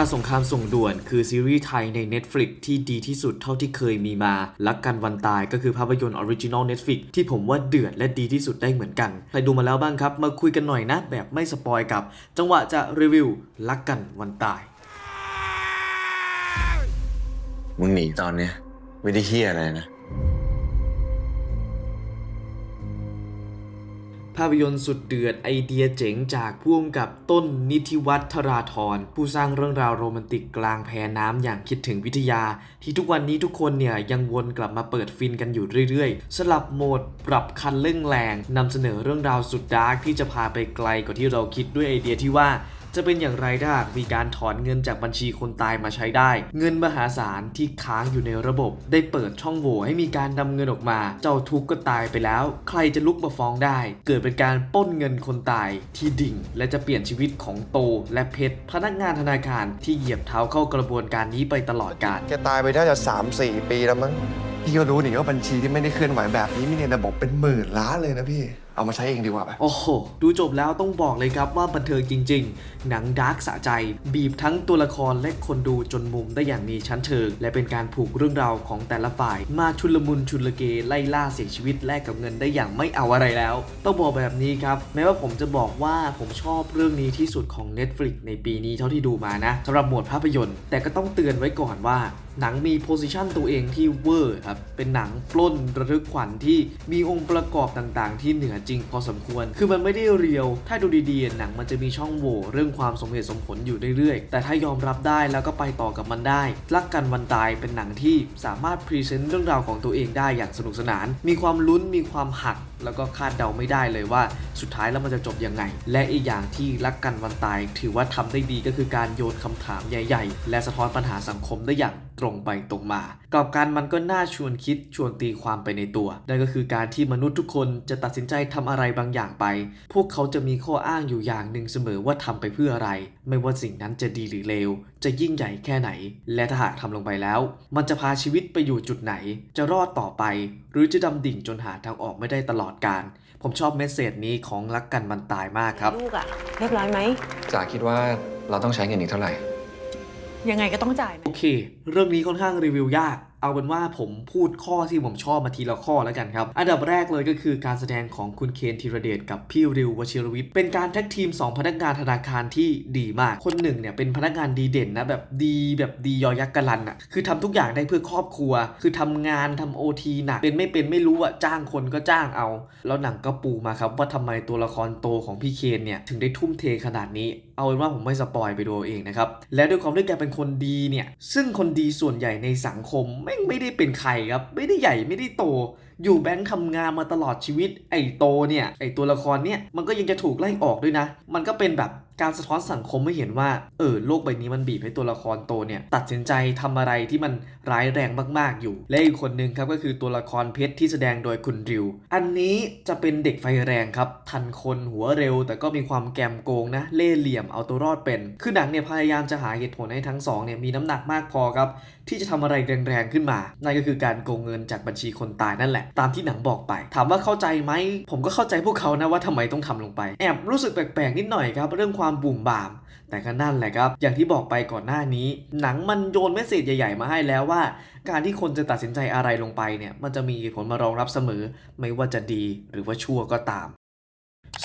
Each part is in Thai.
าสงครามส่งด่วน คือซีรีส์ไทยใน Netflix ที่ดีที่สุดเท่าที่เคยมีมาลักกันวันตายก็คือภาพยนตร์ออริจินอล Netflix ที่ผมว่าเดือดและดีที่สุดได้เหมือนกัน ใครดูมาแล้วบ้างครับ มาคุยกันหน่อยนะแบบไม่สปอยกับ จังหวะจะรีวิวลักกันวันตาย มึงหนีตอนเนี้ยไม่ได้เฮียอะไรนะ ภาพยนตร์สุดเดือดไอเดียเจ๋งจากพ่วงกับต้นนิติวัฒราธรผู้สร้างเรื่องราวโรแมนติกกลางแพน้ำอย่างคิดถึงวิทยา ที่ทุกวันนี้ทุกคนเนี่ยยังวนกลับมาเปิดฟินกันอยู่เรื่อยๆ สลับโหมดปรับคันเร่งแรงนำเสนอเรื่องราวสุดดาร์กที่จะพาไปไกลกว่าที่เราคิดด้วยไอเดียที่ว่า จะเป็นอย่างไรถ้าหากมีการถอนเงินจากบัญชีคนตายมาใช้ได้ เงินมหาศาลที่ค้างอยู่ในระบบ ได้เปิดช่องโหว่ให้มีการนำเงินออกมา เจ้าทุกข์ก็ตายไปแล้ว ใครจะลุกมาฟ้องได้ เกิดเป็นการปล้นเงินคนตายที่ดิ่ง และจะเปลี่ยนชีวิตของโตและเพชรพนักงานธนาคารที่เหยียบเท้าเข้ากระบวนการนี้ไปตลอดกาลแกตายไปน่าจะสามสี่ปีแล้วมั้งพี่ก็รู้นี่ว่าบัญชีที่ไม่ได้เคลื่อนไหวแบบนี้มีในระบบเป็นหมื่นล้านเลยนะพี่ เอามาใช้เองดีกว่าไปโอ้โห ดูจบแล้วต้องบอกเลยครับว่าบันเทิงจริง ๆ หนังดาร์กสะใจ บีบทั้งตัวละครและคนดูจนมุมได้อย่างมีชั้นเชิง และเป็นการผูกเรื่องราวของแต่ละฝ่าย มาชุลมุนชุลเกไล่ล่าเสียชีวิตแลกกับเงินได้อย่างไม่เอาอะไรแล้ว ต้องบอกแบบนี้ครับแม้ว่าผมจะบอกว่าผมชอบเรื่องนี้ที่สุดของ Netflix ในปีนี้เท่าที่ดูมานะสำหรับหมวดภาพยนตร์ แต่ก็ต้องเตือนไว้ก่อนว่า หนังมีโพสิชันตัวเองที่เวอร์ครับ เป็นหนังปล้นระลึกขวัญที่มีองค์ประกอบต่างๆ ที่เหนือจริงพอสมควร คือมันไม่ได้เรียว ถ้าดูดีๆ หนังมันจะมีช่องโหว่เรื่องความสมเหตุสมผลอยู่เรื่อยๆ แต่ถ้ายอมรับได้แล้วก็ไปต่อกับมันได้ รักกันวันตายเป็นหนังที่สามารถพรีเซนต์เรื่องราวของตัวเองได้อย่างสนุกสนาน มีความลุ้น มีความหัก แล้วก็คาดเดาไม่ได้เลยว่าสุดท้ายแล้วมันจะจบยังไง และอีกอย่างที่รักกันวันตาย ถือว่าทำได้ดีก็คือการโยนคำถามใหญ่ ๆ และสะท้อนปัญหาสังคมได้อย่าง ตรงไปตรงมากลับกันมันก็น่าชวนคิดชวนตีความไปในตัว นั่นก็คือการที่มนุษย์ทุกคนจะตัดสินใจทำอะไรบางอย่างไป พวกเขาจะมีข้ออ้างอยู่อย่างหนึ่งเสมอว่าทำไปเพื่ออะไร ไม่ว่าสิ่งนั้นจะดีหรือเลว จะยิ่งใหญ่แค่ไหน และถ้าหากทำลงไปแล้ว มันจะพาชีวิตไปอยู่จุดไหน จะรอดต่อไป หรือจะดำดิ่งจนหาทางออกไม่ได้ตลอดการ ผมชอบเมสเซจนี้ของรักกันมันตายมากครับลูกอะเรียบร้อยไหมจ๋าคิดว่าเราต้องใช้เงินอีกเท่าไหร่ ยังไงก็ต้องจ่ายไหม โอเค เรื่องนี้ค่อนข้างรีวิวยาก เอาเป็นว่าผมพูดข้อที่ผมชอบมาทีละข้อแล้วกันครับ อันดับแรกเลยก็คือการแสดงของคุณเคนธีรเดชกับพี่ริววชิรวิทย์เป็นการแท็กทีม 2 พนักงานธนาคารที่ดีมาก คนหนึ่งเนี่ยเป็นพนักงานดีเด่นนะแบบดีแบบดียอยักษ์กะลันอะคือทำทุกอย่างได้เพื่อครอบครัว คือทำงานทำโอทีหนักเป็นไม่เป็นไม่รู้อะจ้างคนก็จ้างเอา แล้วหนังก็ปูมาครับว่าทำไมตัวละครโตของพี่เคนเนี่ยถึงได้ทุ่มเทขนาดนี้ เอาเป็นว่าผมไม่สปอยไปดูเองนะครับและด้วยความที่แกเป็นคนดีเนี่ยซึ่งคนดีส่วนใหญ่ในสังคมม่งไม่ได้เป็นใครครับ ไม่ได้ใหญ่ไม่ได้โต อยู่แบงค์ทำงานมาตลอดชีวิต ไอ้โตเนี่ย ไอ้ตัวละครเนี่ย มันก็ยังจะถูกไล่ออกด้วยนะ มันก็เป็นแบบการสะท้อนสังคมไม่เห็นว่า เออ โลกใบนี้มันบีบให้ตัวละครโตเนี่ย ตัดสินใจทำอะไรที่มันร้ายแรงมาก ๆ อยู่ และอีกคนหนึ่งครับก็คือตัวละครเพชรที่แสดงโดยคุณริว อันนี้จะเป็นเด็กไฟแรงครับ ทันคนหัวเร็ว แต่ก็มีความแกมโกงนะ เล่เหลี่ยมเอาตัวรอดเป็น คือหนังเนี่ยพยายามจะหาเหตุผลให้ทั้งสองเนี่ยมีน้ำหนักมากพอครับ ที่จะทำอะไรแรง ๆ ขึ้นมา นั่นก็คือการโกงเงินจากบัญชีคนตายนั่นแหละตามที่หนังบอกไป ถามว่าเข้าใจไหม ผมก็เข้าใจพวกเขานะว่าทำไมต้องทำลงไป แอบรู้สึกแปลกๆนิดหน่อยครับ เรื่องความบุ่มบาม แต่ก็นั่นแหละครับ อย่างที่บอกไปก่อนหน้านี้ หนังมันโยนเมสเซจใหญ่ๆมาให้แล้วว่า การที่คนจะตัดสินใจอะไรลงไปเนี่ย มันจะมีผลมารองรับเสมอ ไม่ว่าจะดีหรือว่าชั่วก็ตาม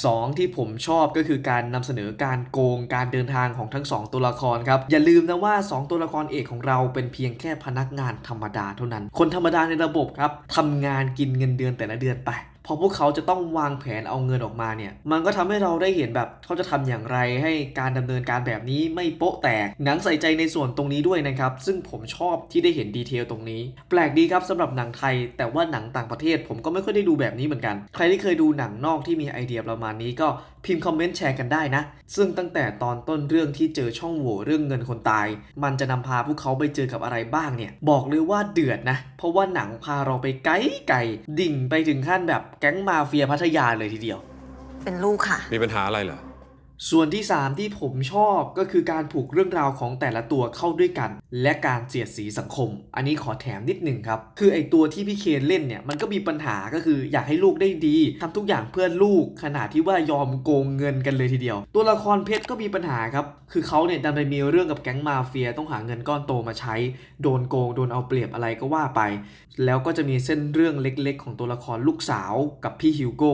สองที่ผมชอบก็คือการนำเสนอการโกงการเดินทางของทั้งสองตัวละครครับ อย่าลืมนะว่า 2 ตัวละครเอกของเราเป็นเพียงแค่พนักงานธรรมดาเท่านั้น คนธรรมดาในระบบครับทำงานกินเงินเดือนแต่ละเดือนไป พอพวกเขาจะต้องวางแผนเอาเงินออกมาเนี่ย มันก็ทำให้เราได้เห็นแบบเขาจะทำอย่างไรให้การดำเนินการแบบนี้ไม่โป๊ะแตก หนังใส่ใจในส่วนตรงนี้ด้วยนะครับ ซึ่งผมชอบที่ได้เห็นดีเทลตรงนี้ แปลกดีครับสำหรับหนังไทย แต่ว่าหนังต่างประเทศ ผมก็ไม่ค่อยได้ดูแบบนี้เหมือนกัน ใครที่เคยดูหนังนอกที่มีไอเดียประมาณนี้ก็พิมพ์คอมเมนต์แชร์กันได้นะ ซึ่งตั้งแต่ตอนต้นเรื่องที่เจอช่องโหว่เรื่องเงินคนตาย มันจะนำพาพวกเขาไปเจอกับอะไรบ้างเนี่ย บอกเลยว่าเดือดนะ เพราะว่าหนังพาเราไปไกลไกลๆดิ่งไปถึงขั้นแบบแก๊งมาเฟียพัทยาเลยทีเดียว เป็นลูกค่ะ มีปัญหาอะไรเหรอ ส่วนที่ 3 ที่ผมชอบก็คือการผูกเรื่องราวของแต่ละตัวเข้าด้วยกัน และการเสียดสีสังคม อันนี้ขอแถมนิดหนึ่งครับ คือไอตัวที่พี่เคนเล่นเนี่ยมันก็มีปัญหาก็คืออยากให้ลูกได้ดีทำทุกอย่างเพื่อลูก ขนาดที่ว่ายอมโกงเงินกันเลยทีเดียว ตัวละครเพชรก็มีปัญหาครับ คือเขาเนี่ยดันไปมีเรื่องกับแก๊งมาเฟียต้องหาเงินก้อนโตมาใช้ โดนโกงโดนเอาเปรียบอะไรก็ว่าไป แล้วก็จะมีเส้นเรื่องเล็ก ๆ ของตัวละครลูกสาวกับพี่ฮิวโก้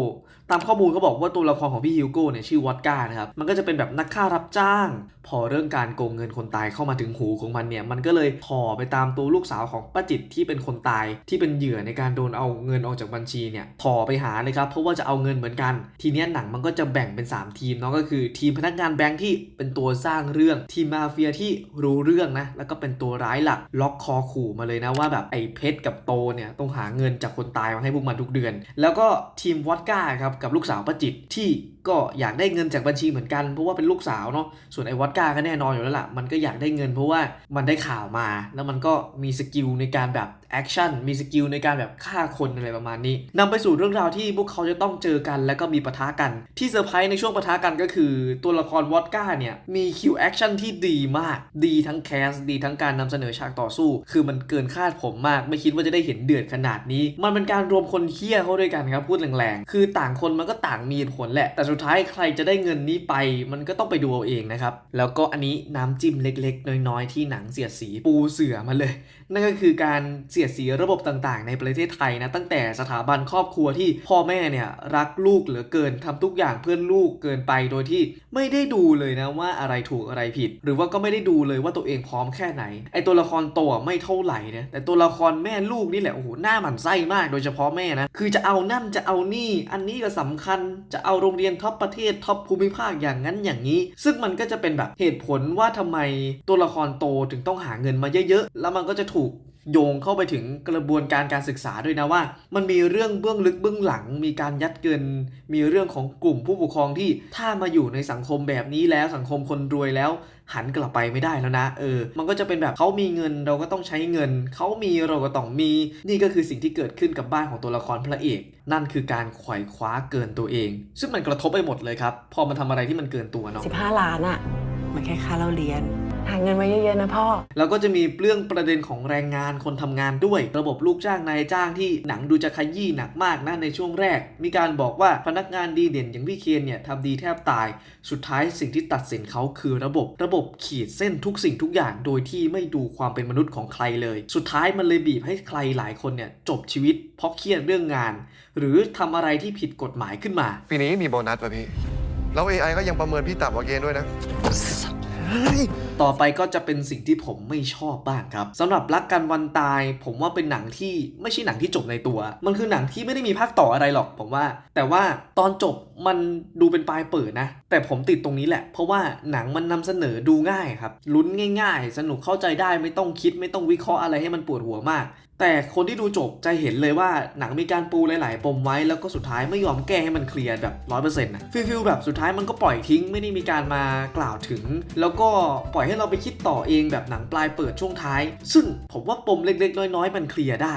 ตามข้อมูลเขาบอกว่าตัวละครของพี่ฮิวโก้เนี่ยชื่อวอดก้านะครับ มันก็จะเป็นแบบนักฆ่ารับจ้าง พอเรื่องการโกงเงินคนตายเข้ามาถึงหูของมันเนี่ย มันก็เลยถ่อไปตามตัวลูกสาวของป้าจิตที่เป็นคนตาย ที่เป็นเหยื่อในการโดนเอาเงินออกจากบัญชีเนี่ยถ่อไปหาเลยครับ เพราะว่าจะเอาเงินเหมือนกัน ทีเนี้ยหนังมันก็จะแบ่งเป็น 3 ทีมเนาะก็คือ ทีมพนักงานแบงค์ที่เป็นตัวสร้างเรื่อง ทีมมาเฟียที่รู้เรื่องนะ แล้วก็เป็นตัวร้ายหลักล็อกคอขู่มาเลยนะว่าแบบไอ้เพชรกับโตเนี่ยต้องหาเงินจากคนตายมาให้พวกมันทุกเดือน แล้วก็ทีมวอดก้าครับกับลูกสาวป้าจิตที่ก็อยากได้เงินจากบัญชีเหมือนกันเพราะว่าเป็นลูกสาวเนาะส่วนไอ้วอดก้าก็แน่นอนอยู่แล้วล่ะ มันก็อยากได้เงินเพราะว่ามันได้ข่าวมา แล้วมันก็มีสกิลในการแบบแอคชั่นมีสกิลในการแบบฆ่าคนอะไรประมาณนี้นำไปสู่เรื่องราวที่พวกเขาจะต้องเจอกันแล้วก็มีปะทะกัน ที่เซอร์ไพรส์ในช่วงปะทะกันก็คือตัวละครวอดก้าเนี่ยมีคิวแอคชั่นที่ดีมาก ดีทั้งแคสดีทั้งการนำเสนอฉากต่อสู้ คือมันเกินคาดผมมาก ไม่คิดว่าจะได้เห็นเดือดขนาดนี้ มันเป็นการรวมคนเฮี้ยเข้าด้วยกันครับพูดแรงๆคือต่างคนมันก็ต่างมีผลแหละแต่สุดท้ายใครจะได้เงินนี้ไป มันก็ต้องไปดูเอาเองนะครับ แล้วก็อันนี้น้ำจิ้มเล็กๆ น้อยๆ ที่หนังเสียดสีปูเสือมาเลย นั่นก็คือการเสียดสีระบบต่างๆ ในประเทศไทยนะตั้งแต่สถาบันครอบครัวที่พ่อแม่เนี่ยรักลูกเหลือเกินทำทุกอย่างเพื่อลูกเกินไปโดยที่ไม่ได้ดูเลยนะว่าอะไรถูกอะไรผิด หรือว่าก็ไม่ได้ดูเลยว่าตัวเองพร้อมแค่ไหนไอตัวละครโตอะไม่เท่าไหร่นะแต่ตัวละครแม่ลูกนี่แหละโอ้โหหน้าหมันไส้มากโดยเฉพาะแม่นะคือจะเอานั่นจะเอานี่ อันนี้ก็สำคัญจะเอาโรงเรียนท็อปประเทศท็อปภูมิภาคอย่างนั้นอย่างนี้ ซึ่งมันก็จะเป็นแบบเหตุผลว่าทำไมตัวละครโตถึงต้องหาเงินมาเยอะๆ แล้วมันก็จะถูกโยงเข้าไปถึงกระบวนการการศึกษาด้วยนะว่า มันมีเรื่องเบื้องลึกเบื้องหลัง มีการยัดเกิน มีเรื่องของกลุ่มผู้ปกครองที่ถ้ามาอยู่ในสังคมแบบนี้แล้วสังคมคนรวยแล้ว หันกลับไปไม่ได้แล้วนะเออ มันก็จะเป็นแบบเขามีเงินเราก็ต้องใช้เงินเขามีเราก็ต้องมี นี่ก็คือสิ่งที่เกิดขึ้นกับบ้านของตัวละครพระเอก นั่นคือการขว่คว้าเกินตัวเอง ซึ่งมันกระทบไปหมดเลยครับพอมันทำอะไรที่มันเกินตัวเนาะ15ล้านอะมันแค่ค่าเราเรียน หาเงินมาเยอะๆนะพ่อ แล้วก็จะมีเรื่องประเด็นของแรงงานคนทำงานด้วย ระบบลูกจ้างนายจ้างที่หนังดูจะขยี้หนักมากนะในช่วงแรก มีการบอกว่าพนักงานดีเด่นอย่างพี่เคนเนี่ยทำดีแทบตาย สุดท้ายสิ่งที่ตัดสินเขาคือระบบระบบขีดเส้นทุกสิ่งทุกอย่าง โดยที่ไม่ดูความเป็นมนุษย์ของใครเลย สุดท้ายมันเลยบีบให้ใครหลายคนเนี่ยจบชีวิต เพราะเครียดเรื่องงาน หรือทำอะไรที่ผิดกฎหมายขึ้นมา ปีนี้มีโบนัสป่ะพี่ แล้ว AI ก็ยังประเมินพี่ต่ำกว่าเกณฑ์ด้วยนะ ต่อไปก็จะเป็นสิ่งที่ผมไม่ชอบบ้างครับสำหรับรักกันวันตาย ผมว่าเป็นหนังที่ไม่ใช่หนังที่จบในตัว มันคือหนังที่ไม่ได้มีภาคต่ออะไรหรอกผมว่า แต่ว่าตอนจบมันดูเป็นปลายเปิดนะ แต่ผมติดตรงนี้แหละ เพราะว่าหนังมันนำเสนอดูง่ายครับลุ้นง่าย ๆ สนุกเข้าใจได้ไม่ต้องคิดไม่ต้องวิเคราะห์อะไรให้มันปวดหัวมากแต่คนที่ดูจบจะเห็นเลยว่าหนังมีการปูหลาย ๆ ปมไว้แล้วก็สุดท้ายไม่ยอมแก้ให้มันเคลียร์แบบร้อยเปอร์เซ็นต์นะฟิลฟิลแบบสุดท้ายมันก็ปล่อยทิ้งไม่ได้มีการมากล่าวถึง แล้วก็ปล่อยให้เราไปคิดต่อเองแบบหนังปลายเปิดช่วงท้าย ซึ่งผมว่าปมเล็กๆ น้อยๆ มันเคลียร์ได้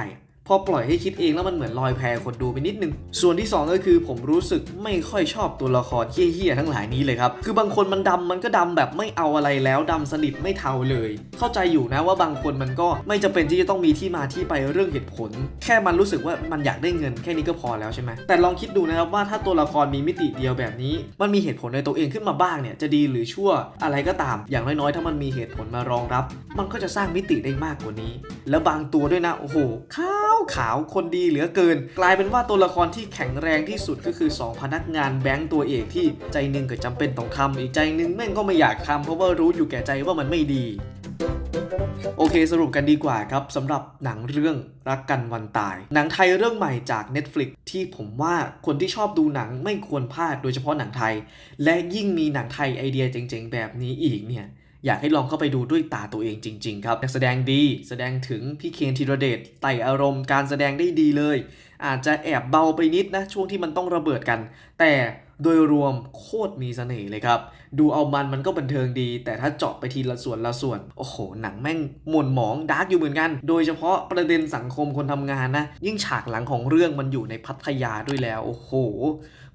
พอปล่อยให้คิดเองแล้วมันเหมือนลอยแพคนดูไปนิดนึง ส่วนที่ 2 ก็คือผมรู้สึกไม่ค่อยชอบตัวละครเฮี้ยๆทั้งหลายนี้เลยครับ คือบางคนมันดำมันก็ดำแบบไม่เอาอะไรแล้วดำสนิทไม่เทาเลย เข้าใจอยู่นะว่าบางคนมันก็ไม่จำเป็นที่จะต้องมีที่มาที่ไปเรื่องเหตุผล แค่มันรู้สึกว่ามันอยากได้เงินแค่นี้ก็พอแล้วใช่ไหมแต่ลองคิดดูนะครับว่าถ้าตัวละครมีมิติเดียวแบบนี้ มันมีเหตุผลในตัวเองขึ้นมาบ้างเนี่ยจะดีหรือชั่วอะไรก็ตาม อย่างน้อยๆ ถ้ามันมีเหตุผลมารองรับ มันก็จะสร้างมิติได้มากกว่านี้ แล้วบางตัวด้วยนะโอ้โหขาว ขาวคนดีเหลือเกิน กลายเป็นว่าตัวละครที่แข็งแรงที่สุดก็คือ 2 พนักงานแบงค์ตัวเอกที่ใจหนึ่งก็จำเป็นต้องทำอีกใจหนึ่งแม่งก็ไม่อยากทำเพราะว่ารู้อยู่แก่ใจว่ามันไม่ดีโอเคสรุปกันดีกว่าครับสำหรับหนังเรื่องรักกันวันตาย หนังไทยเรื่องใหม่จาก Netflix ที่ผมว่าคนที่ชอบดูหนังไม่ควรพลาดโดยเฉพาะหนังไทย และยิ่งมีหนังไทยไอเดียเจ๋งๆ แบบนี้อีกเนี่ย อยากให้ลองเข้าไปดูด้วยตาตัวเองจริง ๆ ครับนักแสดงดีแสดงถึงพี่เคนธีรเดชไต่อารมณ์การแสดงได้ดีเลย อาจจะแอบเบาไปนิดนะช่วงที่มันต้องระเบิดกัน แต่ โดยรวมโคตรมีเสน่ห์เลยครับ ดูเอามันมันก็บันเทิงดี แต่ถ้าเจาะไปทีละส่วนละส่วน โอ้โห หนังแม่งหม่นหมองดาร์กอยู่เหมือนกัน โดยเฉพาะประเด็นสังคมคนทำงานนะ ยิ่งฉากหลังของเรื่องมันอยู่ในพัทยาด้วยแล้ว โอ้โห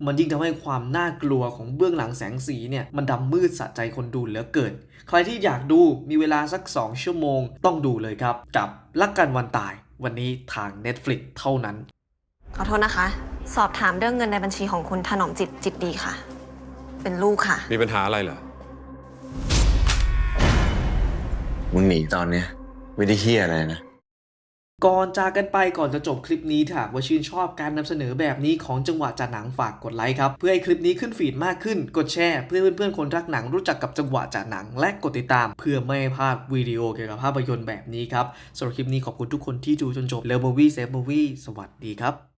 มันยิ่งทำให้ความน่ากลัวของเบื้องหลังแสงสีเนี่ย มันดำมืดสะใจคนดูเหลือเกิน ใครที่อยากดูมีเวลาสัก 2 ชั่วโมง ต้องดูเลยครับ กับลักกันวันตาย วันนี้ทาง Netflix เท่านั้น ขอโทษนะคะ สอบถามเรื่องเงินในบัญชีของคุณถนอมจิตจิตดีค่ะ เป็นลูกค่ะ มีปัญหาอะไรเหรอ มึงหนีตอนเนี้ยไม่ได้เฮียอะไรนะ ก่อนจากกันไปก่อนจะจบคลิปนี้ถ้าหากว่าชื่นชอบการนำเสนอแบบนี้ของจังหวะจากหนังฝากกดไลค์ครับ เพื่อให้คลิปนี้ขึ้นฟีดมากขึ้น กดแชร์เพื่อให้เพื่อนๆคนรักหนังรู้จักกับจังหวะจากหนัง และกดติดตาม เพื่อไม่ให้พลาดวิดีโอเกี่ยวกับภาพยนตร์แบบนี้ครับสำหรับคลิปนี้ขอบคุณทุกคนที่ดูจนจบเล v มูวี่เซฟมูวี่สวัสดีครับ